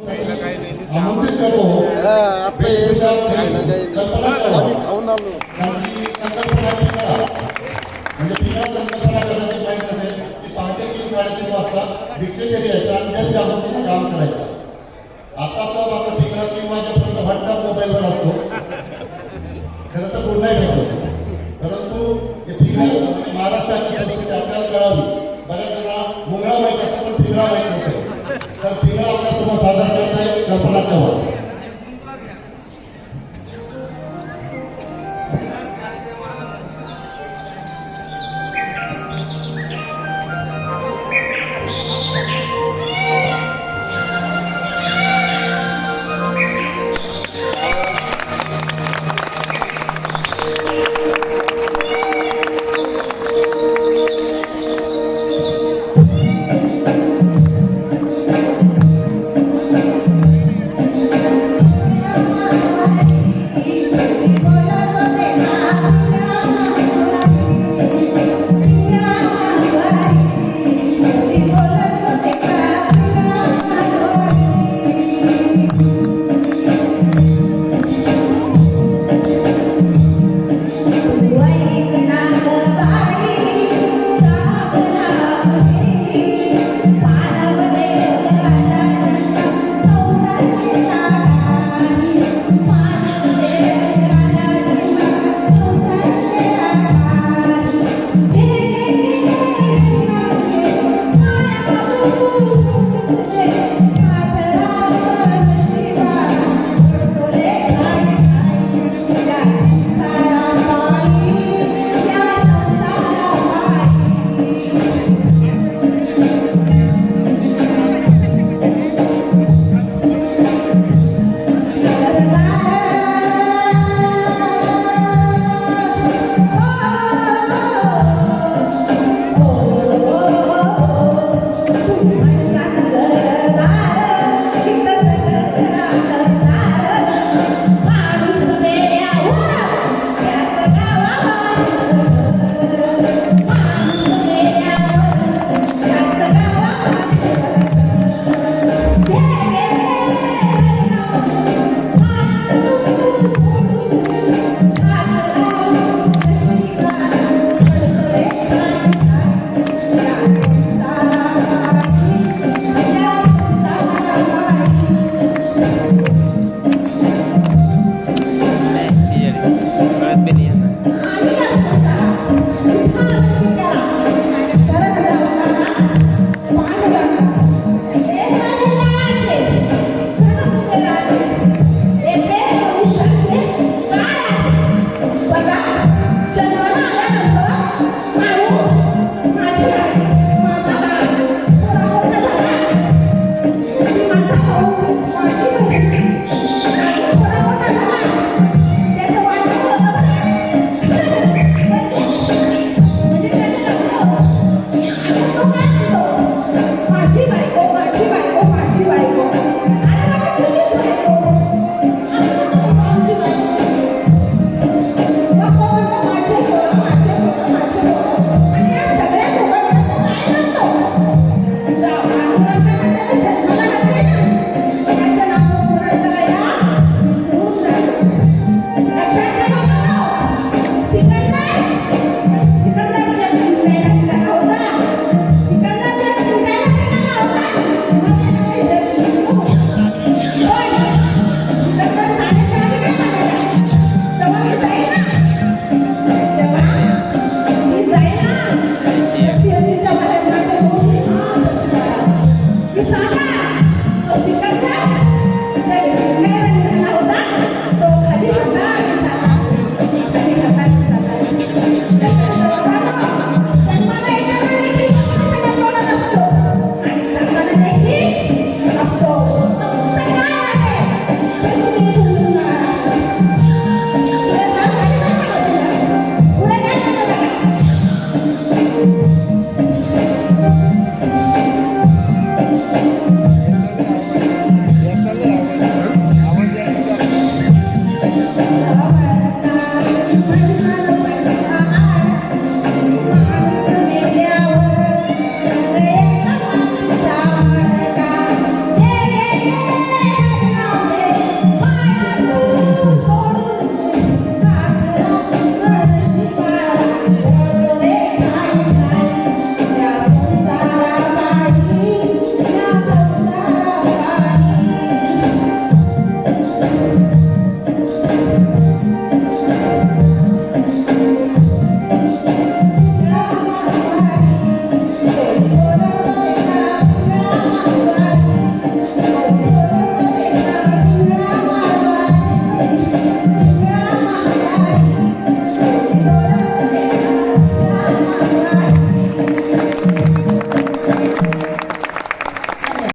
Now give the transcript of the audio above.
आता हे खायला काही नाही. आम्ही खाऊन आलो. म्हणजे साडेतीन वाजता विकसित यायचं आणि काम करायचं. आताचा मात्र तीन वाजेपर्यंत व्हॉट्सअप मोबाईलवर असतो. त्याला तर बोलणार Amen.